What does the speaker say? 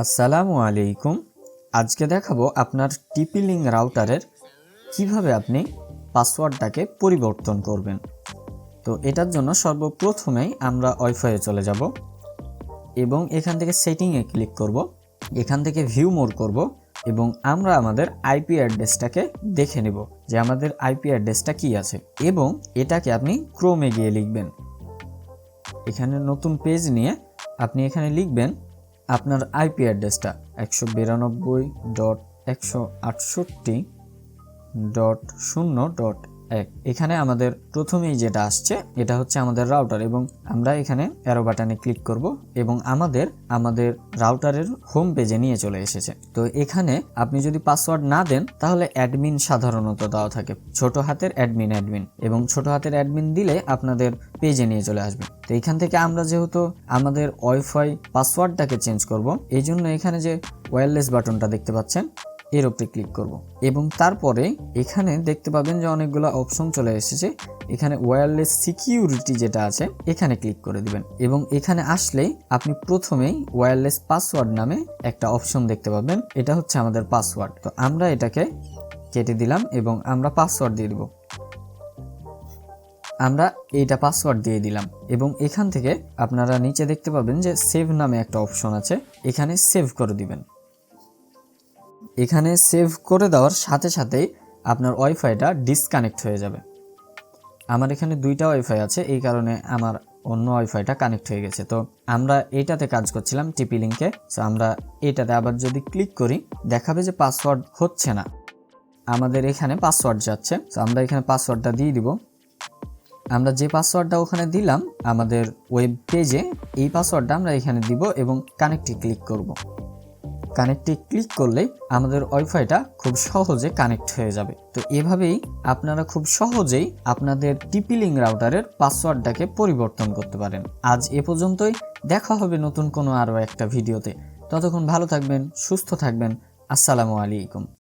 আসসালামু আলাইকুম। আজকে দেখাবো আপনার টিপিলিং রাউটারের কীভাবে আপনি পাসওয়ার্ডটাকে পরিবর্তন করবেন। তো এটার জন্য সর্বপ্রথমেই আমরা ওয়াইফাইয়ে চলে যাব এবং এখান থেকে সেটিংয়ে ক্লিক করব, এখান থেকে ভিউ মোর করব এবং আমরা আমাদের আইপি অ্যাড্রেসটাকে দেখে নেব যে আমাদের আইপি অ্যাড্রেসটা কি আছে এবং এটাকে আপনি ক্রোমে গিয়ে লিখবেন। এখানে নতুন পেজ নিয়ে আপনি এখানে লিখবেন আপনার আইপি অ্যাড্রেসটা একশো বিরানব্বই ডট একশো আটষট্টি ডট শূন্য ডট এক, এখানে আমাদের প্রথমেই যেটা আসছে, এটা হচ্ছে আমাদের রাউটার এবং আমরা এখানে অ্যারো বাটনে ক্লিক করব এবং আমাদের আমাদের রাউটারের হোম পেজে নিয়ে চলে এসেছে। তো এখানে আপনি যদি পাসওয়ার্ড না দেন, তাহলে অ্যাডমিন সাধারণত দেওয়া থাকে। ছোট হাতের অ্যাডমিন অ্যাডমিন এবং ছোট হাতের অ্যাডমিন দিলে আপনাদের পেজে নিয়ে চলে আসবে। তো এখান থেকে আমরা যেহেতু আমাদের ওয়াইফাই পাসওয়ার্ডটাকে চেঞ্জ করব এই জন্য এখানে যে ওয়্যারলেস বাটনটা দেখতে পাচ্ছেন এর উপরে ক্লিক করব। এবং তারপরে এখানে দেখতে পাবেন যে অনেকগুলো অপশন চলে এসেছে। এখানে ওয়্যারলেস সিকিউরিটি যেটা আছে, এখানে ক্লিক করে দিবেন। এবং এখানে আসলেই আপনি প্রথমেই ওয়্যারলেস পাসওয়ার্ড নামে একটা অপশন দেখতে পাবেন। এটা হচ্ছে আমাদের পাসওয়ার্ড তো আমরা এটাকে কেটে দিলাম এবং আমরা পাসওয়ার্ড দিয়ে দিব। আমরা এইটা পাসওয়ার্ড দিয়ে দিলাম। এবং এখান থেকে আপনারা নিচে দেখতে পাবেন যে সেভ নামে একটা অপশন আছে। এখানে সেভ করে দিবেন। এখানে সেভ করে দেওয়ার সাথে সাথেই আপনার ওয়াইফাইটা ডিসকানেক্ট হয়ে যাবে। আমার এখানে দুইটা ওয়াইফাই আছে, এই কারণে আমার অন্য ওয়াইফাইটা কানেক্ট হয়ে গেছে। তো আমরা এটাতে কাজ করছিলাম টিপি লিঙ্কে সো আমরা এটাতে আবার যদি ক্লিক করি, দেখাবে যে পাসওয়ার্ড হচ্ছে না। আমাদের এখানে পাসওয়ার্ড যাচ্ছে। তো আমরা এখানে পাসওয়ার্ডটা দিয়ে দিব। আমরা যে পাসওয়ার্ডটা ওখানে দিলাম, আমাদের ওয়েব পেজে এই পাসওয়ার্ডটা আমরা এখানে দিব এবং কানেক্টে ক্লিক করব। কানেক্টে ক্লিক করলে আমাদের ওয়াইফাইটা খুব সহজে কানেক্ট হয়ে যাবে। তো এভাবেই আপনারা খুব সহজেই আপনাদের টিপিলিং রাউটারের পাসওয়ার্ডটাকে পরিবর্তন করতে পারেন। আজ এ পর্যন্তই, দেখা হবে নতুন কোনো আরও একটা ভিডিওতে। ততক্ষণ ভালো থাকবেন, সুস্থ থাকবেন। আসসালামু আলাইকুম।